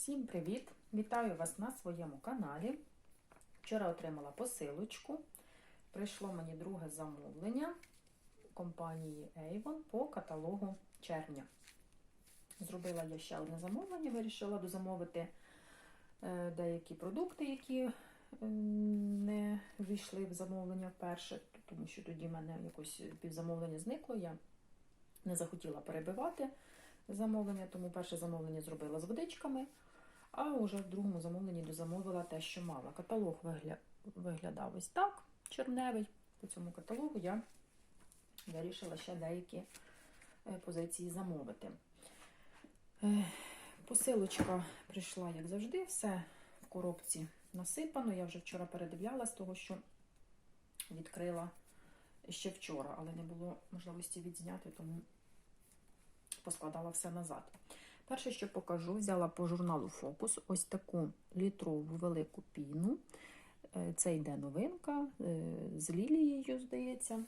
Всім привіт! Вітаю вас на своєму каналі. Вчора отримала посилочку. Прийшло мені друге замовлення компанії Avon по каталогу червня. Зробила я ще одне замовлення, вирішила дозамовити е, деякі продукти, які не війшли в замовлення вперше, тому що тоді в мене якось півзамовлення зникло. Я не захотіла перебивати замовлення, тому перше замовлення зробила з водичками, а вже в другому замовленні дозамовила те, що мала. Каталог вигля... виглядав ось так, червневий. По цьому каталогу я вирішила ще деякі е, позиції замовити. Е, Посилочка прийшла, як завжди, все в коробці насипано. Я вже вчора передивлялась, того, що відкрила ще вчора, але не було можливості відзняти, тому поскладала все назад. Перше, що покажу, взяла по журналу Фокус ось таку літрову велику піну. Е, Це йде новинка е, з лілією, здається.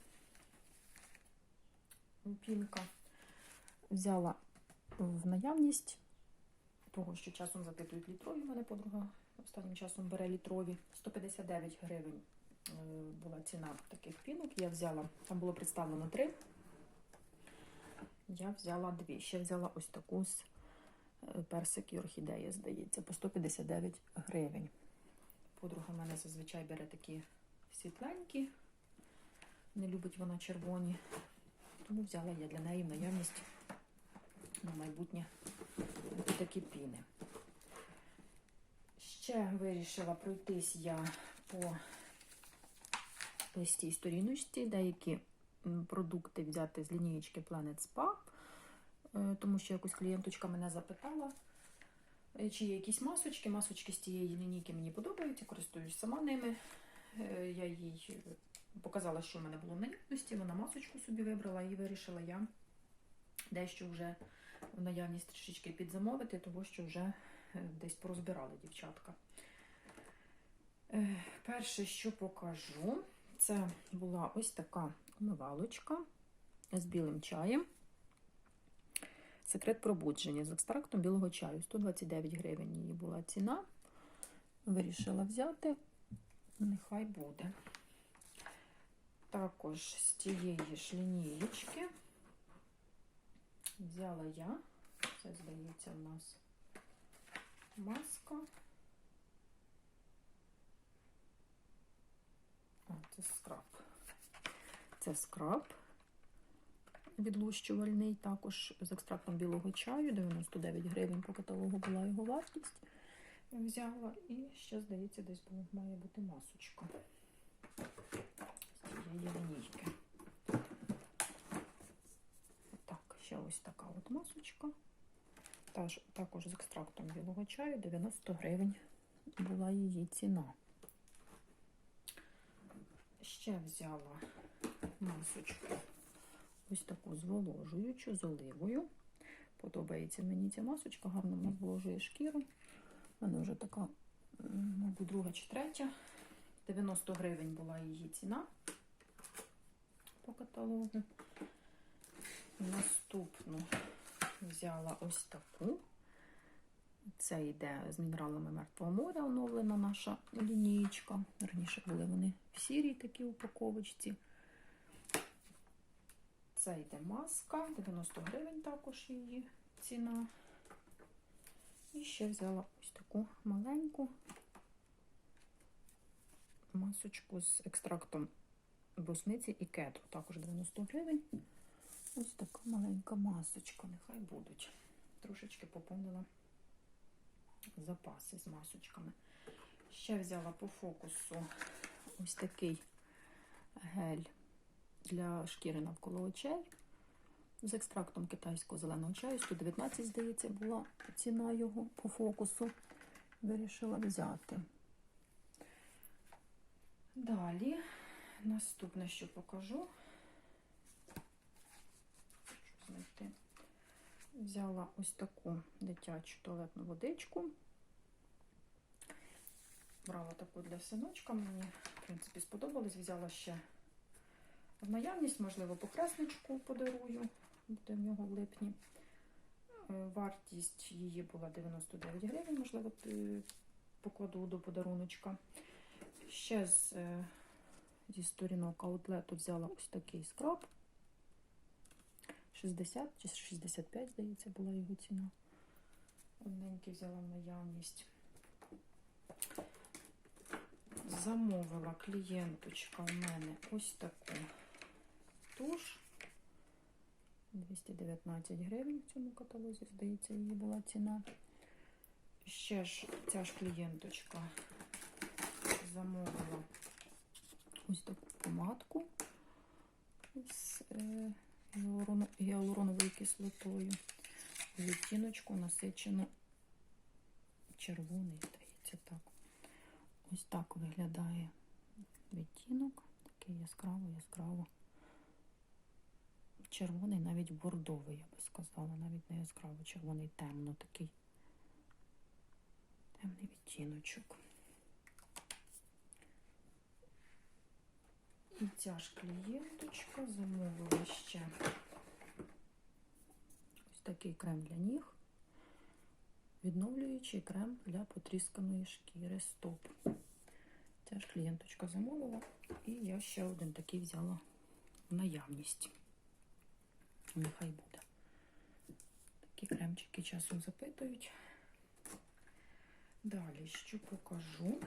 Пінка. Взяла в наявність, того, що часом запитують літрові, у мене подруга останнім часом бере літрові. 159 гривень е, була ціна таких пінок. Я взяла, там було представлено три. Я взяла дві. Ще взяла ось таку з е, персик і орхідея, здається, по 159 гривень. Подруга в мене зазвичай бере такі світленькі, не любить вона червоні. Тому взяла я для неї в наявність на майбутнє такі піни. Ще вирішила пройтись я по листій сторіночці, деякі продукти взяти з лінієчки Planet Spa, е, тому що якось клієнточка мене запитала, е, чи є якісь масочки. Масочки з цієї лінійки мені подобаються, користуюсь сама ними. Е, Я їй показала, що в мене було в наявності, вона масочку собі вибрала і вирішила я дещо вже в наявність трішечки підзамовити, тому що вже десь порозбирали дівчатка. Перше, що покажу, це була ось така умивалочка з білим чаєм. Секрет пробудження з екстрактом білого чаю. 129 гривень її була ціна. Вирішила взяти, нехай буде. Також з тієї ж лінієчки взяла я, це здається в нас маска. А, це скраб. Це скраб відлущувальний, також з екстрактом білого чаю. 99 гривень по каталогу була його вартість. Взяла і ще, здається, десь має бути масочка з цієї лінійки. Так, ще ось така от масочка. Таж, також з екстрактом білого чаю 90 гривень була її ціна. Ще взяла масочку ось таку зволожуючу з оливою. Подобається мені ця масочка, гарно вона зволожує шкіру. Мене вже така, мабуть, друга чи третя. 90 гривень була її ціна по каталогу. Наступну взяла ось таку. Це йде з мінералами Мертвого моря, оновлена наша лінійка. Раніше були вони в сірій такій упаковочці. Це йде маска, 90 гривень також її ціна. І ще взяла ось таку маленьку масочку з екстрактом брусниці і кету. Також 90 гривень. Ось така маленька масочка, нехай будуть. Трошечки поповнила запаси з масочками. Ще взяла по фокусу ось такий гель для шкіри навколо очей. З екстрактом китайського зеленого чаю. 119, здається, була ціна його по фокусу. Вирішила взяти. Далі, наступне, що покажу. Знайти. Взяла ось таку дитячу туалетну водичку. Брала таку для синочка. Мені, в принципі, сподобалось. Взяла ще в наявність, можливо, похресничку подарую, буде в нього в липні. Е, Вартість її була 99 гривень, можливо, покладу до подаруночка. Ще з, е, зі сторінок аутлету взяла ось такий скраб. 60 чи 65, здається, була його ціна. Одненький взяла в наявність. Замовила клієнточка у мене ось таку туш. 219 гривень в цьому каталозі, здається, її була ціна. Ще ж ця ж клієнточка замовила ось таку помадку з е, гіалуроновою кислотою. Відтіночку насичено червоний, здається, так. Ось так виглядає відтінок. Такий яскраво, яскраво. Червоний, навіть бордовий, я би сказала, навіть не яскраво червоний, темно такий. Темний відтіночок. І ця ж клієнточка замовила ще ось такий крем для ніг. Відновлюючий крем для потрісканої шкіри стоп. Ця ж клієнточка замовила, і я ще один такий взяла в наявність. Нехай буде. Такі кремчики часом запитують. Далі, що покажу.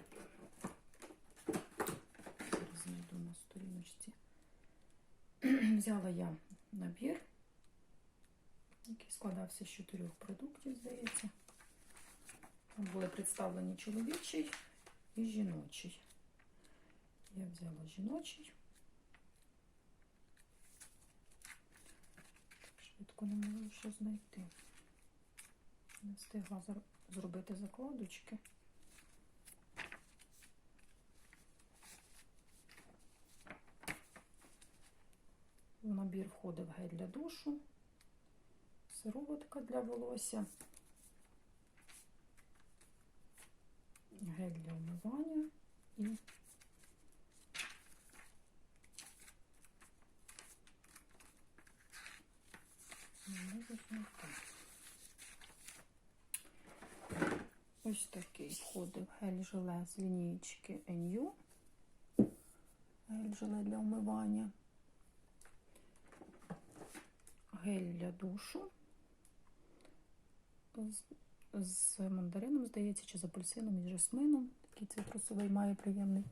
Зараз знайду на сторіночці. Взяла я набір, який складався з чотирьох продуктів, здається. Там були представлені чоловічий і жіночий. Я взяла жіночий. Швидко не можу що знайти. Не встигла зробити закладочки. В набір входив гель для душу, сироватка для волосся, гель для вмивання і Не можу знайти. Ось такий входив гель-желе з лінійки NU. Гель-желе для вмивання. Гель для душу. З, з мандарином, здається, чи з апельсином і жасмином. Такий цитрусовий має приємний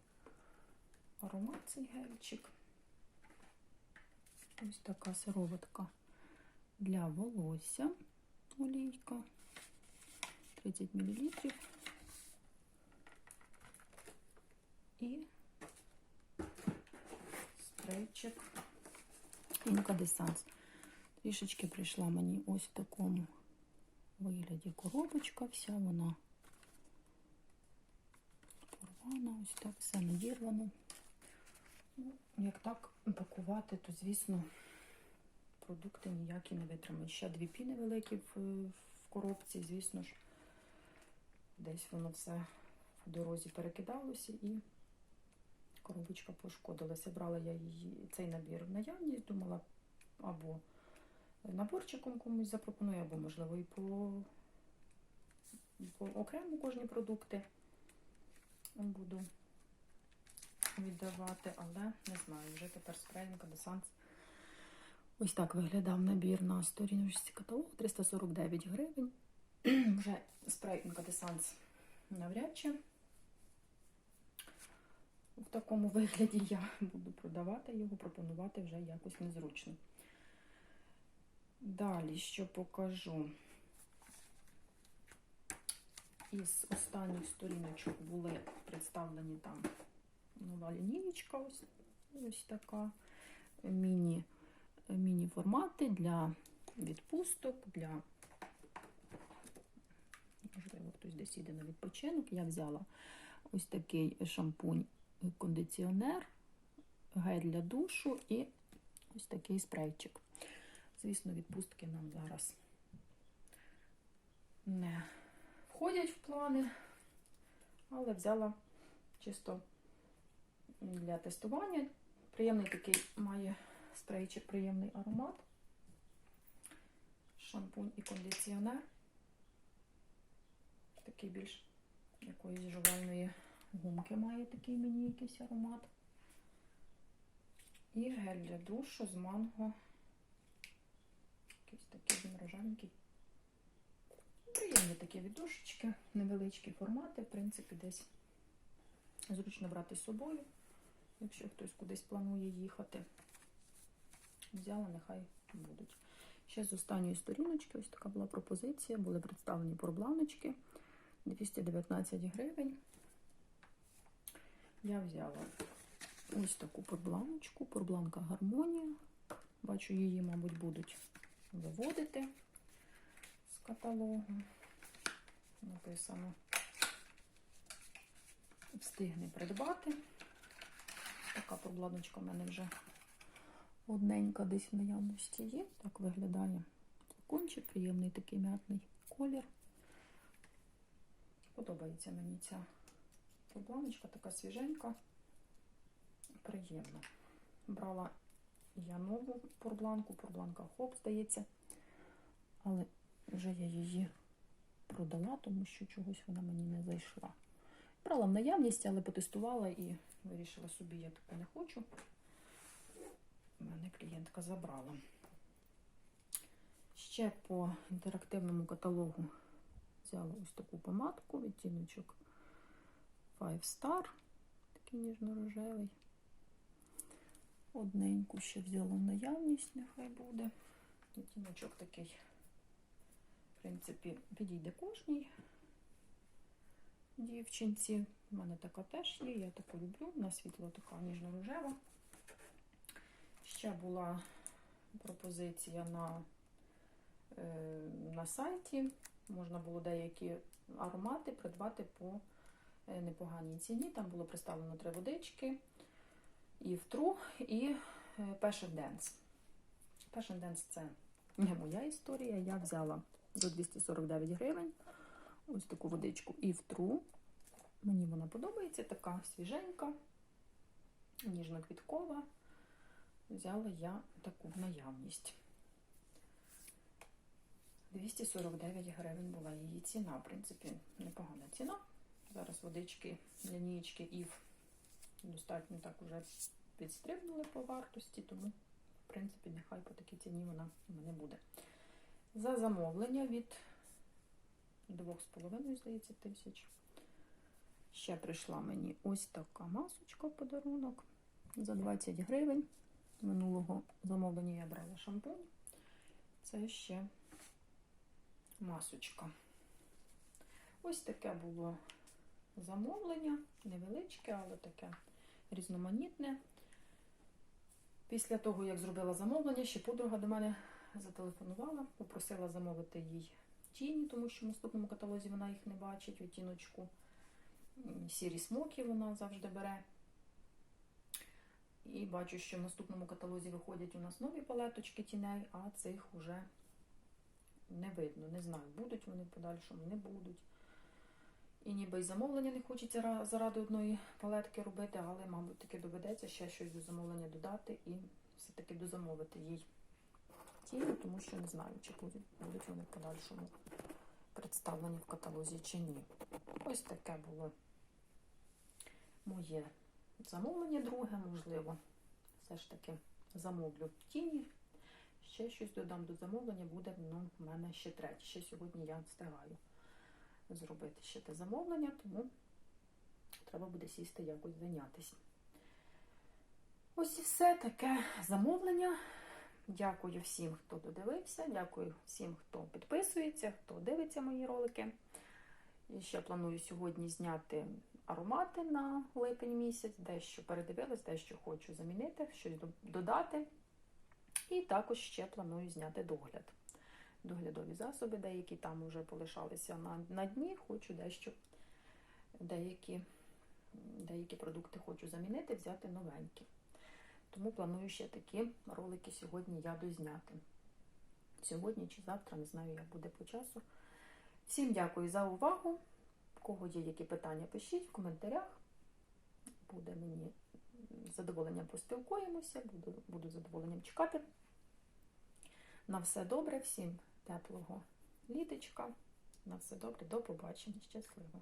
аромат цей гельчик. Ось така сироватка для волосся. Олійка. 30 мл. І спрейчик інкадесанс. Трішечки прийшла мені ось в такому вигляді коробочка. Вся вона порвана, ось так все надірвано. Ну, як так пакувати, то, звісно, продукти ніякі не витримають. Ще дві піни великі в, в коробці, звісно ж, десь воно все в дорозі перекидалося і коробочка пошкодилася. Брала я її цей набір в наявність, думала, або наборчиком комусь запропоную, або, можливо, і по, по окремо кожні продукти буду віддавати, але не знаю, вже тепер спрейнка десант. Ось так виглядав набір на сторіночці каталогу 349 гривень. Вже спрей інкадесанс навряд чи в такому вигляді я буду продавати його, пропонувати вже якось незручно. Далі, що покажу. Із останніх сторіночок були представлені там нова лінієчка, ось, ось така міні, міні-формати для відпусток, для, можливо, хтось десь їде на відпочинок. Я взяла ось такий шампунь кондиціонер, гель для душу і ось такий спрейчик. Звісно, відпустки нам зараз не входять в плани, але взяла чисто для тестування. Приємний такий має спрейчик, приємний аромат. шампунь і кондиціонер. Такий більш якоїсь жувальної гумки має такий мені якийсь аромат. І гель для душу з манго. Якийсь такий він. Приємні такі віддушечки, невеличкі формати, в принципі, десь зручно брати з собою, якщо хтось кудись планує їхати. Взяла, нехай будуть. Ще з останньої сторіночки, ось така була пропозиція, були представлені порбланочки 219 гривень. Я взяла ось таку порбланочку, порбланка гармонія. Бачу, її, мабуть, будуть виводити з каталогу. Написано встигне придбати. Така порбланочка в мене вже одненька десь в наявності є. Так виглядає флакончик, приємний такий м'ятний колір. Подобається мені ця порбланочка, така свіженька, приємна. Брала я нову порбланку, порбланка Хоп, здається, але вже я її продала, тому що чогось вона мені не зайшла. Брала в наявність, але потестувала і вирішила собі, я таку не хочу. У мене клієнтка забрала. Ще по інтерактивному каталогу взяла ось таку помадку, відтіночок Five Star, такий ніжно-рожевий. Одненьку ще взяла в наявність, нехай буде. Відтіночок такий, в принципі, підійде кожній дівчинці. У мене така теж є, я таку люблю. На світло така ніжно-рожева. Ще була пропозиція на, е, на сайті. Можна було деякі аромати придбати по е, непоганій ціні. Там було представлено три водички, і втру, і е, Passion Dance. Passion Dance це не моя історія. Я взяла за 249 гривень ось таку водичку і втру. Мені вона подобається, така свіженька, ніжно-квіткова. Взяла я таку в наявність. 249 гривень була її ціна, в принципі, непогана ціна. Зараз водички, лінієчки Ів достатньо так уже підстрибнули по вартості, тому, в принципі, нехай по такій ціні вона у мене буде. За замовлення від 2,5, здається, тисяч. Ще прийшла мені ось така масочка в подарунок за 20 гривень. Минулого замовлення я брала шампунь. Це ще масочка. Ось таке було замовлення, невеличке, але таке різноманітне. Після того, як зробила замовлення, ще подруга до мене зателефонувала, попросила замовити їй тіні, тому що в наступному каталозі вона їх не бачить, відтіночку сірі смоки вона завжди бере. І бачу, що в наступному каталозі виходять у нас нові палеточки тіней, а цих вже не видно. Не знаю, будуть вони в подальшому, не будуть. І ніби й замовлення не хочеться заради одної палетки робити, але, мабуть, таки доведеться ще щось до замовлення додати і все-таки дозамовити їй тіні, тому що не знаю, чи будуть вони в подальшому представлені в каталозі чи ні. Ось таке було моє замовлення друге, можливо. Все ж таки замовлю тіні. Ще щось додам до замовлення, буде ну, в мене ще третє. Ще сьогодні я встигаю зробити ще те замовлення, тому треба буде сісти якось зайнятися. Ось і все таке замовлення. Дякую всім, хто додивився. Дякую всім, хто підписується, хто дивиться мої ролики. І ще планую сьогодні зняти аромати на липень місяць, дещо передивилась, дещо хочу замінити, щось додати. І також ще планую зняти догляд. Доглядові засоби, деякі там вже полишалися на на дні, хочу дещо деякі, деякі продукти хочу замінити, взяти новенькі. Тому планую ще такі ролики сьогодні я дозняти. Сьогодні чи завтра, не знаю, як буде по часу. Всім дякую за увагу. Кого є які питання, пишіть в коментарях. Буде мені задоволенням поспілкуємося, буду, буду задоволенням чекати. На все добре, всім теплого літочка. На все добре, до побачення, щасливо!